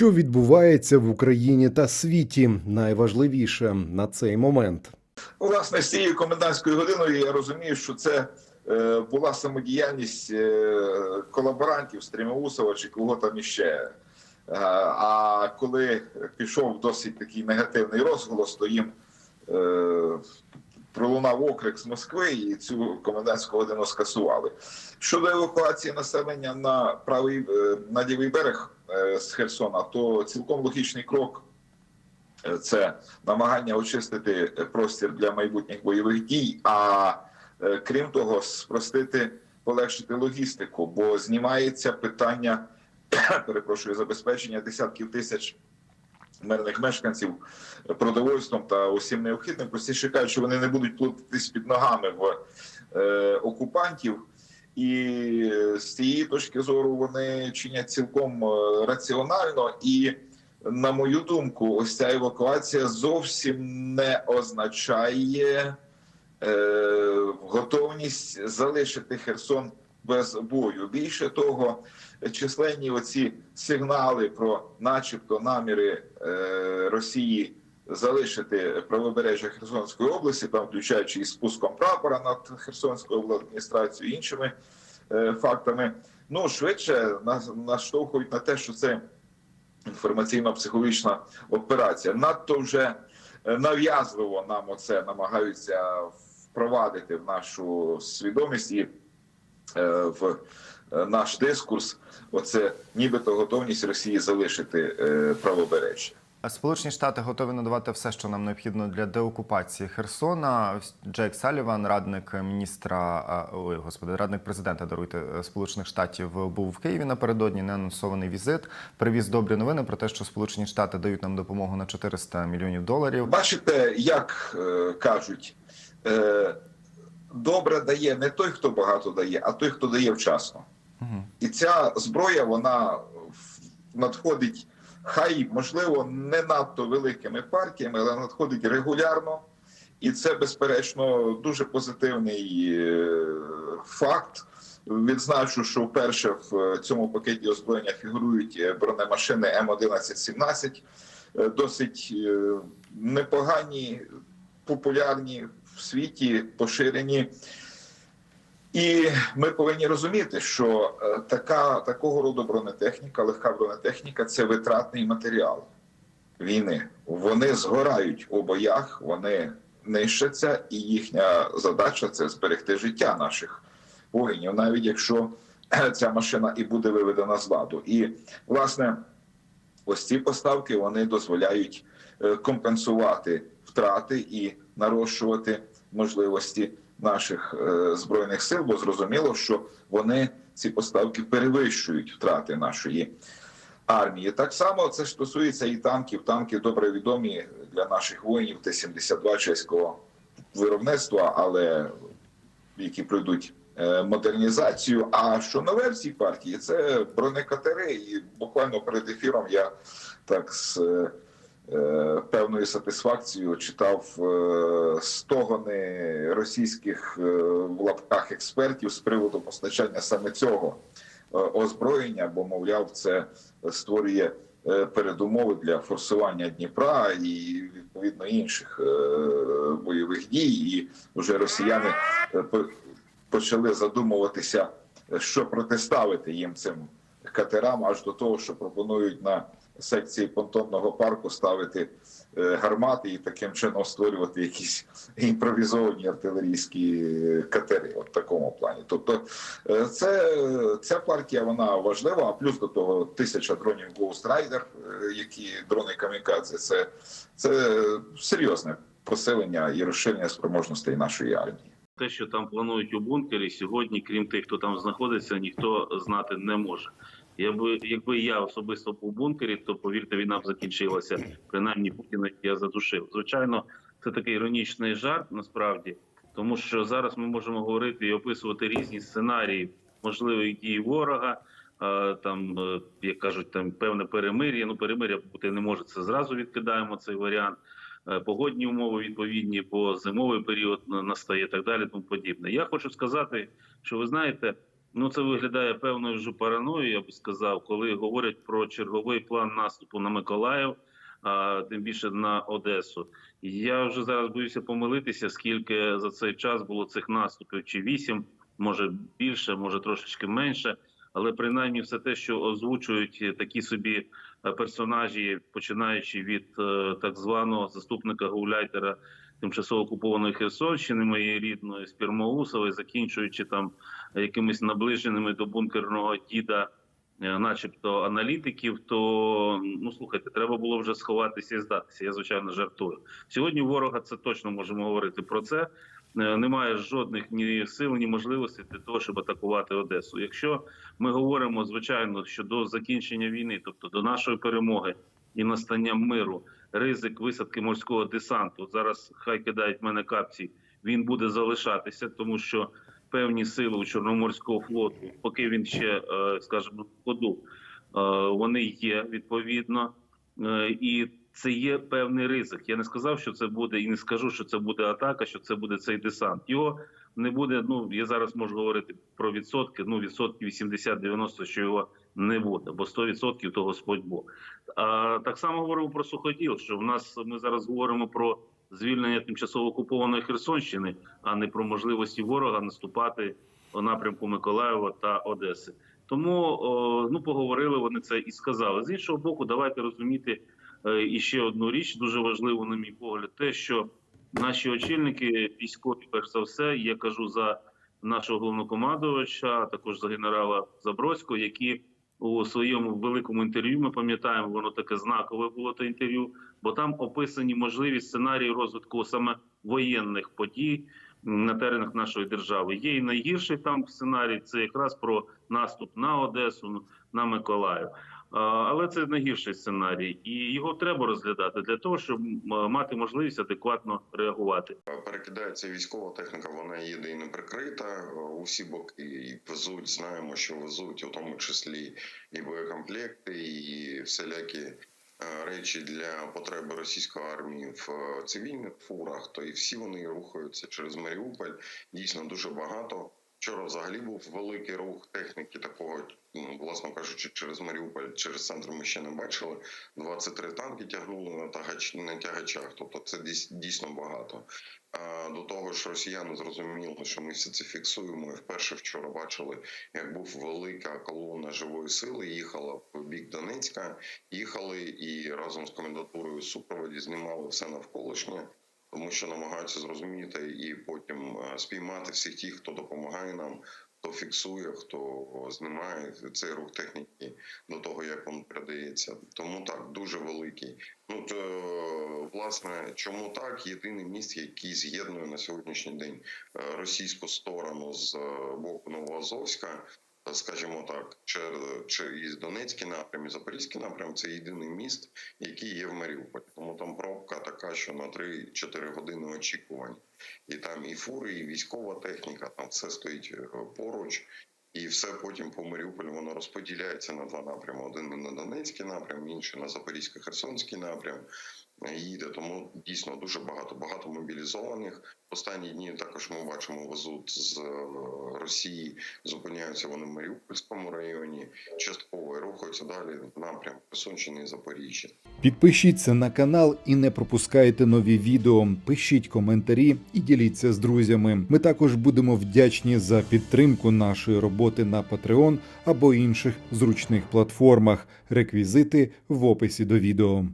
Що відбувається в Україні та світі, найважливіше на цей момент. Власне, з цією комендантською годиною я розумію, що це е, була самодіяльність е, колаборантів Стрімоусова чи кого там іще. Е, а коли пішов досить такий негативний розголос, то їм пролунав окрик з Москви і цю комендантську годину скасували. Щодо евакуації населення на правий на лівий берег з Херсона, то цілком логічний крок це намагання очистити простір для майбутніх бойових дій. А е, крім того, спростити, полегшити логістику, бо знімається питання перепрошую забезпечення десятків тисяч мирних мешканців продовольством та усім необхідним. Простіше кажучи, вони не будуть плутатись під ногами в е, окупантів. І з цієї точки зору вони чинять цілком е, раціонально і на мою думку, ось ця евакуація зовсім не означає е, готовність залишити Херсон без бою. Більше того, численні оці сигнали про, начебто, наміри е, Росії залишити правобережжя Херсонської області, там включаючи і спуском прапора над Херсонською обладміністрацією, іншими е, фактами, ну швидше нас наштовхують на те, що це інформаційно-психологічна операція. Надто вже е, нав'язливо нам оце намагаються впровадити в нашу свідомість і е, в наш дискурс. Оце нібито готовність Росії залишити правобережжя. Сполучені Штати готові надавати все, що нам необхідно для деокупації Херсона. Джейк Саліван, радник міністра, ой, господи, радник президента даруйте Сполучених Штатів, був в Києві напередодні. Неанонсований візит. Привіз добрі новини про те, що Сполучені Штати дають нам допомогу на 400 мільйонів доларів. Бачите, як е, кажуть, е, добре дає не той, хто багато дає, а той, хто дає вчасно. Угу. І ця зброя вона надходить, хай можливо не надто великими партіями, але надходить регулярно. І це, безперечно, дуже позитивний е, факт. Відзначу, що вперше в цьому пакеті озброєння фігурують е, бронемашини М1117, е, досить е, непогані, популярні в світі, поширені. І ми повинні розуміти, що е, така такого роду бронетехніка, легка бронетехніка це витратний матеріал війни. Вони згорають у боях, вони нищаться, і їхня задача це зберегти життя наших воїнів, навіть якщо е, ця машина і буде виведена з ладу. І власне, ось ці поставки вони дозволяють е, компенсувати втрати і нарощувати можливості наших е, збройних сил, бо зрозуміло, що вони ці поставки перевищують втрати нашої армії. Так само це стосується і танків. Танки добре відомі для наших воїнів. Т-72 чеського виробництва, але які пройдуть е, модернізацію. А що нове в цій партії? Це бронекатери. І буквально перед ефіром я так з е, певною сатисфакцією читав е, стогони російських е, в лапках експертів з приводу постачання саме цього е, озброєння, бо мовляв, це створює е, передумови для форсування Дніпра і відповідно інших е, бойових дій. І вже росіяни е, почали задумуватися, е, що протиставити їм цим катерам, аж до того, що пропонують на секції понтонного парку ставити е, гармати і таким чином створювати якісь імпровізовані артилерійські е, катери. От в такому плані. Тобто, е, це ця партія вона важлива. А плюс до того тисяча дронів Ghost Rider, які дрони камікадзе, це, це серйозне посилення і розширення спроможностей нашої армії. те, що там планують у бункері, сьогодні, крім тих, хто там знаходиться, ніхто знати не може. Якби, якби я особисто був у бункері, то повірте, війна б закінчилася. Принаймні Путіна я задушив. Звичайно, це такий іронічний жарт насправді, тому що зараз ми можемо говорити і описувати різні сценарії можливої дії ворога. Там, е, як кажуть, там певне перемир'я. Ну, перемир'я бути не може. Це зразу відкидаємо цей варіант. Е, Погодні умови відповідні, бо зимовий період настає так далі. Тому подібне. Я хочу сказати, що ви знаєте, Ну, це виглядає певною вже параноєю, я би сказав, коли говорять про черговий план наступу на Миколаїв, а тим більше на Одесу. Я вже зараз боюся помилитися, скільки за цей час було цих наступів, чи вісім, може більше, може трошечки менше. Але принаймні все те, що озвучують такі собі е, персонажі, починаючи від е, так званого заступника гауляйтера тимчасово окупованої Херсонщини, моєї рідної з Пірмоусової, закінчуючи там якимись наближеними до бункерного діда, е, начебто аналітиків, то ну слухайте, треба було вже сховатися і здатися. Я звичайно жартую. Сьогодні ворога це точно можемо говорити про це. Е, Немає жодних ні сил, ні можливостей для того, щоб атакувати Одесу. Якщо ми говоримо звичайно, що до закінчення війни, тобто до нашої перемоги і настання миру, ризик висадки морського десанту зараз хай кидають мене капці. Він буде залишатися, тому що певні сили у Чорноморського флоту, поки він ще, е, скажімо, в ходу, е, вони є відповідно, Е, і це є певний ризик. Я не сказав, що це буде, і не скажу, що це буде атака, що це буде цей десант. Його не буде. Ну я зараз можу говорити про відсотки. Ну відсотки 80-90, що його не буде, бо 100% то Господь Бог. А так само говоримо про суходіл. Що в нас ми зараз говоримо про звільнення тимчасово окупованої Херсонщини, а не про можливості ворога наступати у напрямку Миколаєва та Одеси. Тому ну поговорили вони це і сказали. З іншого боку, давайте розуміти е, і ще одну річ, дуже важливу, на мій погляд, те, що наші очільники військові, перш за все, я кажу за нашого головнокомандувача, а також за генерала Забродського, які у своєму великому інтерв'ю ми пам'ятаємо, воно таке знакове було те інтерв'ю, бо там описані можливі сценарії розвитку саме воєнних подій на теренах нашої держави. Є і найгірший там сценарій це якраз про наступ на Одесу, на Миколаїв. Але це найгірший сценарій, і його треба розглядати для того, щоб мати можливість адекватно реагувати. Перекидається військова техніка, вона їде і не прикрита. У всі боки і везуть. Знаємо, що везуть, у тому числі і боєкомплекти, і всілякі е, речі для потреби російської армії в е, цивільних фурах. То і всі вони рухаються через Маріуполь. Дійсно дуже багато. Вчора взагалі був великий рух техніки такого, ну, власно кажучи, через Маріуполь, через центр ми ще не бачили. 23 танки тягнули на тагач на тягачах. Тобто це дійсно багато. А до того ж, росіяни зрозуміли, що ми все це фіксуємо. І вперше вчора бачили, як був велика колона живої сили. Їхала в бік Донецька, їхали і разом з комендатурою супроводі знімали все навколишнє. Тому що намагаються зрозуміти і потім е, спіймати всіх тих, хто допомагає нам, хто фіксує, хто знімає цей рух техніки до того, як він передається. Тому так дуже великий. Ну то власне, чому так? Єдиний міст, який з'єднує на сьогоднішній день е, російську сторону з е, боку Новоазовська. Скажімо так, чи Донецький напрям, і Запорізький напрям це єдиний міст, який є в Маріуполі. Тому там пробка така, що на 3-4 години очікувань. І там і фури, і військова техніка, там все стоїть е, поруч. І все потім по Маріуполю воно розподіляється на два напрями: один на Донецький напрям, інший на Запорізько-Херсонський напрям. Їде тому дійсно дуже багато, багато мобілізованих. Останні дні також ми бачимо везуть з е, Росії, зупиняються вони в Маріупольському районі, частково рухаються далі в напрям Херсонщини і Запоріжжя. Підпишіться на канал і не пропускайте нові відео. Пишіть коментарі і діліться з друзями. Ми також будемо вдячні за підтримку нашої роботи на Patreon або інших зручних платформах. Реквізити в описі до відео.